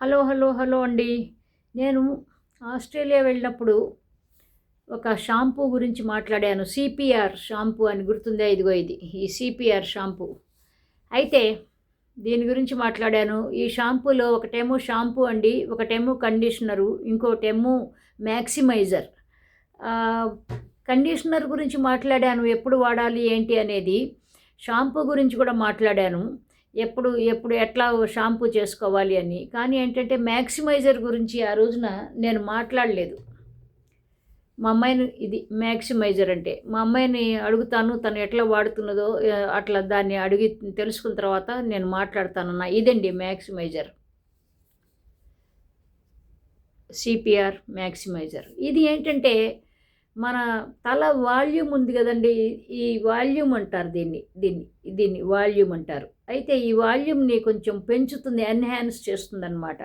Hello hello hello అండి. నేను Australia వెళ్ళినప్పుడు ఒక షాంపూ గురించి మాట్లాడాను. సిపిఆర్ షాంపూ అని గుర్తుందా? ఇదిగో ఇది. ఈ సిపిఆర్ షాంపూ. అయితే దీని గురించి మాట్లాడాను. ఈ షాంపూలో ఒకటేమో షాంపూ అండి ఒకటేమో కండిషనరు ఇంకోటేమో మ్యాక్సిమైజర్ కండిషనర్ గురించి మాట్లాడాను. ఎప్పుడు వాడాలి ఏంటి అనేది షాంపూ గురించి కూడా మాట్లాడాను. ఎప్పుడు ఎప్పుడు ఎట్లా షాంపూ చేసుకోవాలి అని. కానీ ఏంటంటే మ్యాక్సిమైజర్ గురించి ఆ రోజున నేను మాట్లాడలేదు. మా అమ్మాయిని ఇది మ్యాక్సిమైజర్ అంటే మా అమ్మాయిని అడుగుతాను తను ఎట్లా వాడుతున్నదో అట్లా దాన్ని అడిగి తెలుసుకున్న తర్వాత నేను మాట్లాడతాను ఇదండి మ్యాక్సిమైజర్ సిపిఆర్ మ్యాక్సిమైజర్ ఇది ఏంటంటే మన తల వాల్యూమ్ ఉంది కదండి ఈ వాల్యూమ్ అంటారు దీన్ని దీన్ని దీన్ని వాల్యూమ్ అంటారు. అయితే ఈ వాల్యూమ్ని కొంచెం పెంచుతుంది ఎన్హాన్స్ చేస్తుందన్నమాట.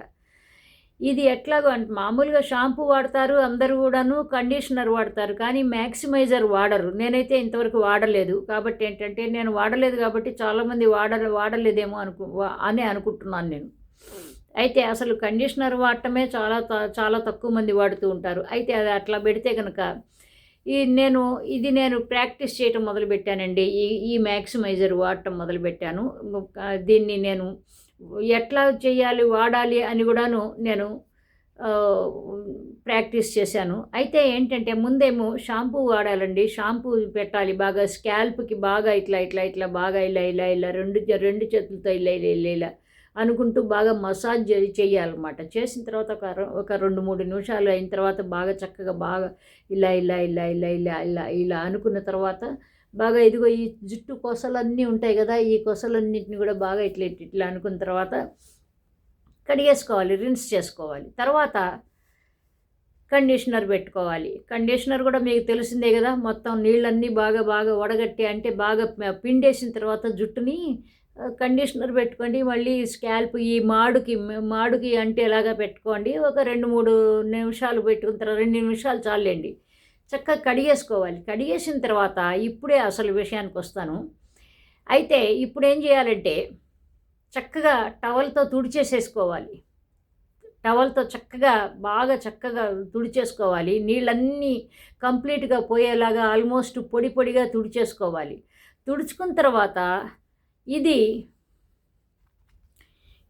ఇది ఎట్లాగో అంటే మామూలుగా షాంపూ వాడతారు అందరూ కూడాను కండిషనర్ వాడతారు కానీ మ్యాక్సిమైజర్ వాడరు. నేనైతే ఇంతవరకు వాడలేదు. కాబట్టి ఏంటంటే నేను వాడలేదు కాబట్టి చాలామంది వాడ వాడలేదేమో అనుకు వా- అని అనుకుంటున్నాను నేను. అయితే అసలు కండిషనర్ వాడటమే చాలా త- చాలా తక్కువ మంది వాడుతూ ఉంటారు. అయితే అది అట్లా పెడితే కనుక ఈ నేను ఇది నేను ప్రాక్టీస్ చేయటం మొదలుపెట్టానండి. ఈ ఈ మ్యాక్సిమైజర్ వాడటం మొదలుపెట్టాను. దీన్ని నేను ఎట్లా చేయాలి వాడాలి అని కూడాను నేను ప్రాక్టీస్ చేశాను. అయితే ఏంటంటే ముందేమో షాంపూ వాడాలండి. షాంపూ పెట్టాలి. బాగా స్కాల్ప్కి బాగా ఇట్లా ఇట్లా ఇట్లా బాగా ఇలా ఇలా ఇలా రెండు రెండు చేతులతో ఇలా ఇలా ఇలా ఇలా అనుకుంటూ బాగా మసాజ్ చేయాలన్నమాట. చేసిన తర్వాత ఒక ఒక రెండు మూడు నిమిషాలు అయిన తర్వాత బాగా చక్కగా బాగా ఇలా ఇలా ఇలా ఇలా ఇలా ఇలా ఇలా అనుకున్న తర్వాత బాగా ఇదిగో ఈ జుట్టు కొసలన్నీ ఉంటాయి కదా ఈ కొసలన్నింటిని కూడా బాగా ఇట్లా ఇట్లా అనుకున్న తర్వాత కడిగేసుకోవాలి రిన్స్ చేసుకోవాలి. తర్వాత కండిషనర్ పెట్టుకోవాలి. కండిషనర్ కూడా మీకు తెలిసిందే కదా మొత్తం నీళ్ళన్నీ బాగా బాగా వడగట్టి అంటే బాగా పిండేసిన తర్వాత జుట్టుని కండిషనర్ పెట్టుకోండి మళ్ళీ స్కాల్ప్ ఈ మాడుకి మాడుకి అంటే ఎలాగా పెట్టుకోండి ఒక రెండు మూడు నిమిషాలు పెట్టుకున్న తర్వాత రెండు నిమిషాలు చాలండి. చక్కగా కడిగేసుకోవాలి. కడిగేసిన తర్వాత ఇప్పుడే అసలు విషయానికి వస్తాను. అయితే ఇప్పుడు ఏం చేయాలంటే చక్కగా టవల్తో తుడిచేసేసుకోవాలి. టవల్తో చక్కగా బాగా చక్కగా తుడిచేసుకోవాలి. నీళ్ళన్నీ కంప్లీట్గా పోయేలాగా ఆల్మోస్ట్ పొడి పొడిగా తుడిచేసుకోవాలి. తుడుచుకున్న తర్వాత ఇది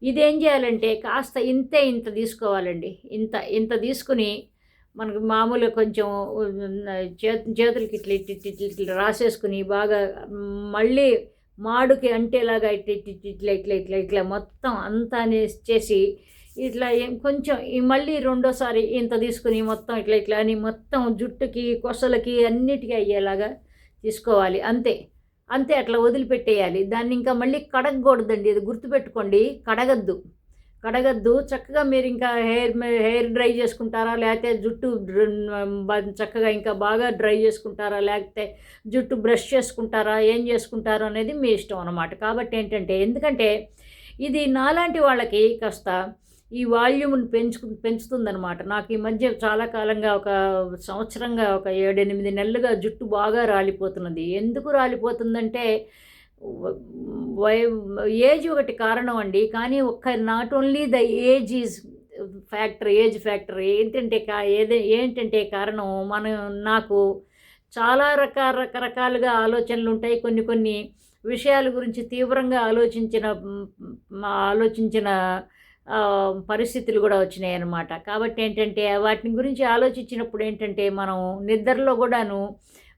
ఇదేం చేయాలంటే కాస్త ఇంతే ఇంత తీసుకోవాలండి. ఇంత ఇంత తీసుకుని మనకు మామూలుగా కొంచెం చేతు చేతులకి ఇట్లా ఇట్లా ఇట్లా ఇట్లా రాసేసుకుని బాగా మళ్ళీ మాడుకి అంటేలాగా ఇట్లా ఇట్లా ఇట్లా ఇట్లా ఇట్లా ఇట్లా మొత్తం అంతా అనేసి చేసి ఇట్లా ఏం- కొంచెం మళ్ళీ రెండోసారి ఇంత తీసుకుని మొత్తం ఇట్లా ఇట్లా అని మొత్తం జుట్టుకి కొసలకి అన్నిటికీ అయ్యేలాగా తీసుకోవాలి. అంతే. అంతే అట్లా వదిలిపెట్టేయాలి. దాన్ని ఇంకా మళ్ళీ కడగకూడదండి. అది గుర్తుపెట్టుకోండి. కడగద్దు. కడగద్దు. చక్కగా మీరు ఇంకా హెయిర్ హెయిర్ డ్రై చేసుకుంటారా? లేకపోతే జుట్టు చక్కగా ఇంకా బాగా డ్రై చేసుకుంటారా? లేకపోతే జుట్టు బ్రష్ చేసుకుంటారా? ఏం చేసుకుంటారో? అనేది మీ ఇష్టం అన్నమాట. కాబట్టి ఏంటంటే ఎందుకంటే ఇది నాలాంటి వాళ్ళకి కాస్త ఈ వాల్యూమ్ని పెంచు పెంచుతుందనమాట నాకు ఈ మధ్య చాలా కాలంగా ఒక సంవత్సరంగా ఒక ఏడెనిమిది నెలలుగా జుట్టు బాగా రాలిపోతున్నది. ఎందుకు రాలిపోతుందంటే వై ఏజ్ ఒకటి కారణం అండి. కానీ ఒక్క not only the age is factor age factor. ఏంటంటే కా ఏదే ఏంటంటే కారణం? మనం నాకు చాలా రకాల రకరకాలుగా ఆలోచనలు ఉంటాయి. కొన్ని కొన్ని విషయాల గురించి తీవ్రంగా ఆలోచించిన ఆలోచించిన పరిస్థితులు కూడా వచ్చినాయి అన్నమాట కాబట్టి ఏంటంటే వాటిని గురించి ఆలోచించినప్పుడు ఏంటంటే మనం నిద్రలో కూడాను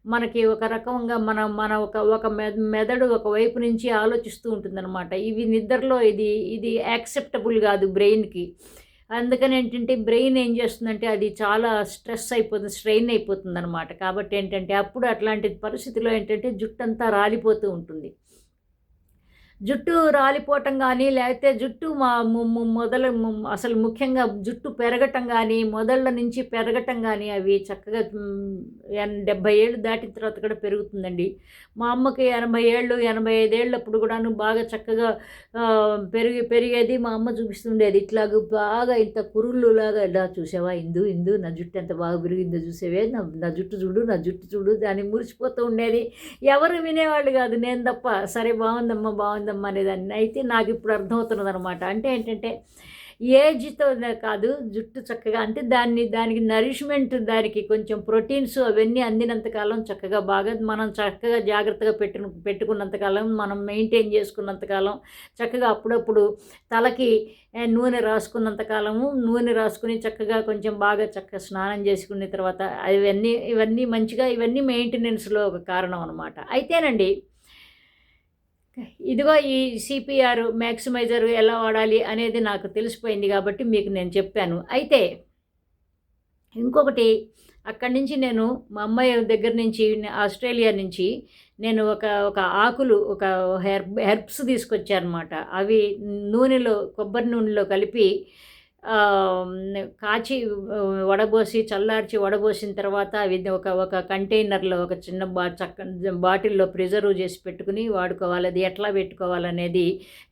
మనకి ఒక రకంగా మన మన ఒక ఒక మెద మెదడు ఒక వైపు నుంచి ఆలోచిస్తూ ఉంటుందన్నమాట. ఇవి నిద్రలో ఇది ఇది యాక్సెప్టబుల్ కాదు బ్రెయిన్కి. అందుకని ఏంటంటే బ్రెయిన్ ఏం చేస్తుందంటే అది చాలా స్ట్రెస్ అయిపోతుంది స్ట్రెయిన్ అయిపోతుంది అనమాట కాబట్టి ఏంటంటే అప్పుడు అట్లాంటి పరిస్థితిలో ఏంటంటే జుట్టంతా రాలిపోతూ ఉంటుంది. జుట్టు రాలిపోవటం కానీ లేకపోతే జుట్టు మా మొదలు అసలు ముఖ్యంగా జుట్టు పెరగటం కానీ మొదళ్ళ నుంచి పెరగటం కానీ అవి చక్కగా డెబ్బై డెబ్భై ఏళ్ళు దాటిన తర్వాత కూడా పెరుగుతుందండి. మా అమ్మకి ఎనభై ఏళ్ళు ఎనభై ఐదేళ్ళప్పుడు కూడాను బాగా చక్కగా పెరిగి పెరిగేది మా అమ్మ చూపిస్తుండేది. ఇట్లాగ బాగా ఇంత కురుళ్ళు లాగా ఇలా చూసావా? ఇందు ఇందు నా జుట్టు ఎంత బాగా పెరిగిందో చూసేవే నా నా జుట్టు చూడు నా జుట్టు చూడు దాన్ని మురిసిపోతూ ఉండేది. ఎవరు వినేవాళ్ళు కాదు నేను తప్ప. సరే బాగుందమ్మా బాగుందమ్మా అనేదాన్ని అయితే నాకు ఇప్పుడు అర్థమవుతున్నది అనమాట అంటే ఏంటంటే ఏజ్తో కాదు జుట్టు చక్కగా అంటే దాన్ని దానికి నరిష్మెంట్ దానికి కొంచెం ప్రోటీన్స్ అవన్నీ అందినంతకాలం చక్కగా బాగా మనం చక్కగా జాగ్రత్తగా పెట్టు పెట్టుకున్నంతకాలం మనం మెయింటైన్ చేసుకున్నంతకాలం చక్కగా అప్పుడప్పుడు తలకి నూనె రాసుకున్నంతకాలము నూనె రాసుకుని చక్కగా కొంచెం బాగా చక్కగా స్నానం చేసుకున్న తర్వాత అవన్నీ ఇవన్నీ మంచిగా ఇవన్నీ మెయింటెనెన్స్లో ఒక కారణం అనమాట అయితేనండి ఇదిగో ఈ సిపిఆర్ మ్యాక్సిమైజర్ ఎలా వాడాలి అనేది నాకు తెలిసిపోయింది కాబట్టి మీకు నేను చెప్పాను. అయితే ఇంకొకటి అక్కడి నుంచి నేను మా అమ్మాయి దగ్గర నుంచి ఆస్ట్రేలియా నుంచి నేను ఒక ఒక ఆకులు ఒక హెర్బ్ హెర్బ్స్ తీసుకొచ్చానమాట. అవి నూనెలో కొబ్బరి నూనెలో కలిపి కాచి వడబోసి చల్లార్చి వడబోసిన తర్వాత అవి ఒక ఒక కంటైనర్లో ఒక చిన్న బా చక్క బాటిల్లో ప్రిజర్వ్ చేసి పెట్టుకుని వాడుకోవాలి. అది ఎట్లా పెట్టుకోవాలనేది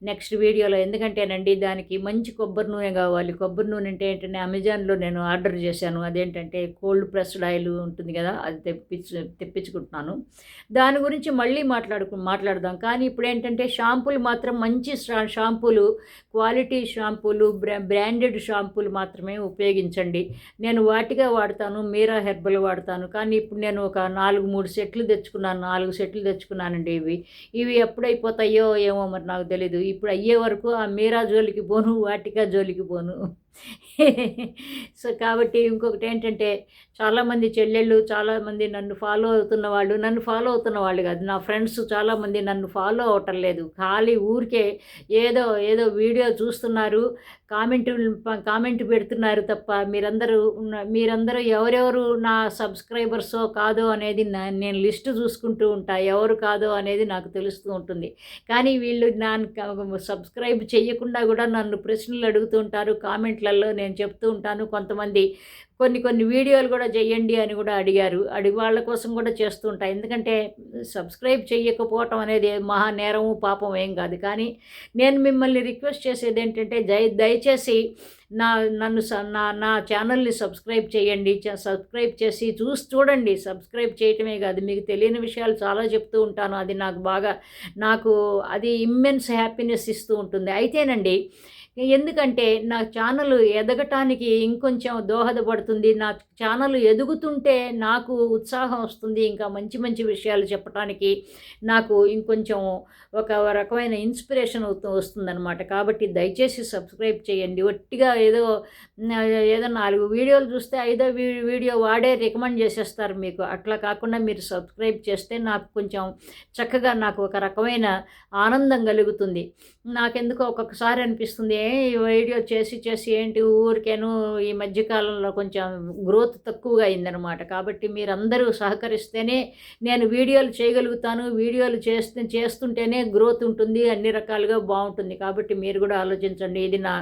నెక్స్ట్ వీడియోలో. ఎందుకంటేనండి దానికి మంచి కొబ్బరి నూనె కావాలి. కొబ్బరి నూనె అంటే ఏంటంటే అమెజాన్లో నేను ఆర్డర్ చేశాను. అదేంటంటే కోల్డ్ ప్రెస్డ్ ఆయిల్ ఉంటుంది కదా అది తెప్పించు తెప్పించుకుంటున్నాను. దాని గురించి మళ్ళీ మాట్లాడుకు మాట్లాడదాం. కానీ ఇప్పుడు ఏంటంటే షాంపూలు మాత్రం మంచి షాంపూలు క్వాలిటీ షాంపూలు బ్రా బ్రాండెడ్ షాంపూలు మాత్రమే ఉపయోగించండి. నేను వాటిగా వాడతాను మీరా హెర్బల్ వాడతాను. కానీ ఇప్పుడు నేను ఒక నాలుగు మూడు సెట్లు తెచ్చుకున్నాను నాలుగు సెట్లు తెచ్చుకున్నానండి ఇవి. ఇవి ఎప్పుడైపోతాయో ఏమో మరి నాకు తెలీదు. ఇప్పుడు అయ్యే వరకు ఆ మీరా జోలికి పోను వాటిగా జోలికి పోను. సో కాబట్టి ఇంకొకటి ఏంటంటే చాలామంది చెల్లెళ్ళు చాలామంది నన్ను ఫాలో అవుతున్న వాళ్ళు నన్ను ఫాలో అవుతున్న వాళ్ళు కాదు. నా ఫ్రెండ్స్ చాలామంది నన్ను ఫాలో అవటం లేదు. ఖాళీ ఊరికే ఏదో ఏదో వీడియో చూస్తున్నారు కామెంట్ కామెంట్ పెడుతున్నారు తప్ప మీరందరూ మీరందరూ ఎవరెవరు నా సబ్స్క్రైబర్సో కాదో అనేది నేను లిస్ట్ చూసుకుంటూ ఉంటా. ఎవరు కాదో అనేది నాకు తెలుస్తూ ఉంటుంది. కానీ వీళ్ళు నా సబ్స్క్రైబ్ చేయకుండా కూడా నన్ను ప్రశ్నలు అడుగుతూ ఉంటారు ఈవెంట్లలో నేను చెప్తూ ఉంటాను. కొంతమంది కొన్ని కొన్ని వీడియోలు కూడా చేయండి అని కూడా అడిగారు. అడిగి వాళ్ళ కోసం కూడా చేస్తూ ఉంటాయి ఎందుకంటే సబ్స్క్రైబ్ చేయకపోవటం అనేది మహా నేరము పాపం ఏం కాదు. కానీ నేను మిమ్మల్ని రిక్వెస్ట్ చేసేది ఏంటంటే దయ దయచేసి నా నన్ను స- నా నా ఛానల్ని సబ్స్క్రైబ్ చేయండి. సబ్స్క్రైబ్ చేసి చూసి చూడండి. సబ్స్క్రైబ్ చేయటమే కాదు. మీకు తెలియని విషయాలు చాలా చెప్తూ ఉంటాను. అది నాకు బాగా నాకు అది ఇమ్మెన్స్ హ్యాపీనెస్ ఇస్తూ ఉంటుంది. అయితేనండి ఎందుకంటే నా ఛానల్ ఎదగటానికి ఇంకొంచెం దోహదపడుతుంది. నా ఛానల్ ఎదుగుతుంటే నాకు ఉత్సాహం వస్తుంది. ఇంకా మంచి మంచి విషయాలు చెప్పడానికి నాకు ఇంకొంచెం ఒక రకమైన ఇన్స్పిరేషన్ వస్తుందనమాట వస్తుందన్నమాట. కాబట్టి దయచేసి సబ్స్క్రైబ్ చేయండి. ఒట్టిగా ఏదో ఏదో నాలుగు వీడియోలు చూస్తే ఐదో వీ- వీడియో వాడే రికమెండ్ చేసేస్తారు మీకు. అట్లా కాకుండా మీరు సబ్స్క్రైబ్ చేస్తే నాకు కొంచెం చక్కగా నాకు ఒక రకమైన ఆనందం కలుగుతుంది. నాకెందుకో ఒక్కొక్కసారి అనిపిస్తుంది "ఏ, వీడియో చేసి చేసి ఏంటి ఊరికేను ఈ మధ్యకాలంలో కొంచెం గ్రోత్ తక్కువగా అయిందనమాట కాబట్టి మీరందరూ సహకరిస్తేనే నేను వీడియోలు చేయగలుగుతాను. వీడియోలు చేస్తే చేస్తుంటేనే గ్రోత్ ఉంటుంది. అన్ని రకాలుగా బాగుంటుంది. కాబట్టి మీరు కూడా ఆలోచించండి. ఇది నా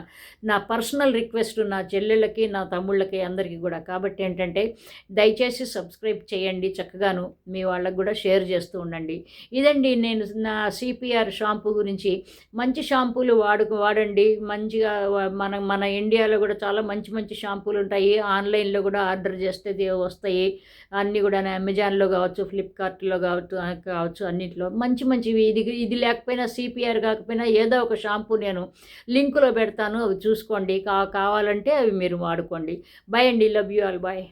నా పర్సనల్ రిక్వెస్ట్ నా చెల్లెళ్ళకి నా తమ్ముళ్ళకి అందరికీ కూడా. కాబట్టి ఏంటంటే దయచేసి సబ్స్క్రైబ్ చేయండి. చక్కగాను మీ వాళ్ళకు కూడా షేర్ చేస్తూ ఉండండి. ఇదండి నేను నా సిపిఆర్ షాంపూ గురించి. మంచి షాంపూలు వాడుకు వాడండి. మంచిగా మన మన ఇండియాలో కూడా చాలా మంచి మంచి షాంపూలు ఉంటాయి. ఆన్లైన్లో కూడా ఆర్డర్ చేస్తే వస్తాయి. అన్నీ కూడా అమెజాన్లో కావచ్చు ఫ్లిప్కార్ట్లో కావచ్చు కావచ్చు అన్నింటిలో. మంచి మంచివి. ఇది ఇది లేకపోయినా సిపిఆర్ కాకపోయినా ఏదో ఒక షాంపూ నేను లింకులో పెడతాను. అవి చూసుకోండి. కా కావాలంటే అవి మీరు వాడుకోండి. బై అండి. Love you all. బాయ్